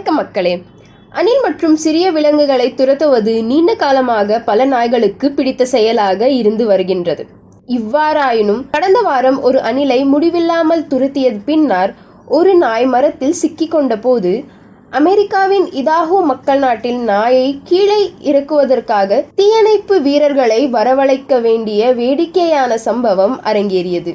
வணக்கம் மக்களே அணில் மற்றும் சிறிய விலங்குகளை துரத்துவது நீண்ட காலமாக பல நாய்களுக்கு பிடித்த செயலாக இருந்து வருகின்றது. இவ்வாறாயினும் கடந்த வாரம் ஒரு அணிலை முடிவில்லாமல் துரத்திய பின்னர் ஒரு நாய் மரத்தில் சிக்கிக்கொண்ட போது அமெரிக்காவின் இதாகோ மக்கள் நாட்டில் நாயை கீழே இறக்குவதற்காக தீயணைப்பு வீரர்களை வரவழைக்க வேண்டிய வேடிக்கையான சம்பவம் அரங்கேறியது.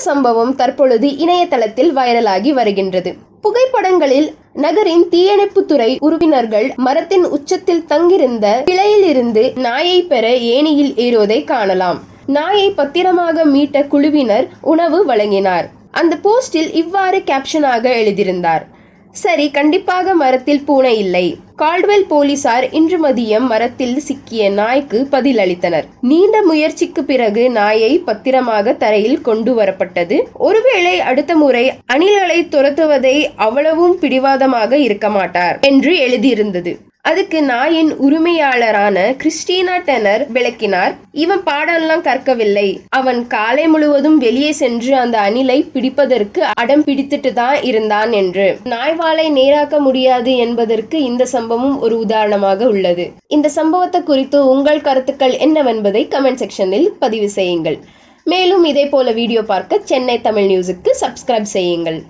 சம்பவம் தற்பொழுது இணையதளத்தில் வைரலாகி வருகின்றது. புகைப்படங்களில் நகரின் தீயணைப்புத்துறை உறுப்பினர்கள் மரத்தின் உச்சத்தில் தங்கியிருந்த கிளையிலிருந்து நாயை பெற ஏணியில் ஏறுவதை காணலாம். நாயை பத்திரமாக மீட்ட குழுவினர் உணவு வழங்கினார். அந்த போஸ்டில் இவ்வாறு கேப்ஷனாக எழுதியிருந்தார். சரி கண்டிப்பாக மரத்தில் பூனை இல்லை. கால்ட்வெல் போலீசார் இன்று மதியம் மரத்தில் சிக்கிய நாய்க்கு பதில் அளித்தனர் நீண்ட முயற்சிக்கு பிறகு நாயை பத்திரமாக தரையில் கொண்டு வரப்பட்டது. ஒருவேளை அடுத்த முறை அணில்களை துரத்துவதை அவ்வளவும் பிடிவாதமாக இருக்க மாட்டார் என்று எழுதியிருந்தது. அதுக்கு நாயின் உரிமையாளரான கிறிஸ்டீனா டெனர் விளக்கினார் இவன் பாடம்லாம் கற்கவில்லை. அவன் காலை முழுவதும் வெளியே சென்று அந்த அணிலை பிடிப்பதற்கு அடம் பிடித்துட்டு தான் இருந்தான் என்று. நாய்வாலை நேராக்க முடியாது என்பதற்கு இந்த சம்பவம் ஒரு உதாரணமாக உள்ளது. இந்த சம்பவத்தை குறித்து உங்கள் கருத்துக்கள் என்னவென்பதை கமெண்ட் செக்ஷனில் பதிவு செய்யுங்கள். மேலும் இதே போல வீடியோ பார்க்க சென்னை தமிழ் நியூஸுக்கு சப்ஸ்கிரைப் செய்யுங்கள்.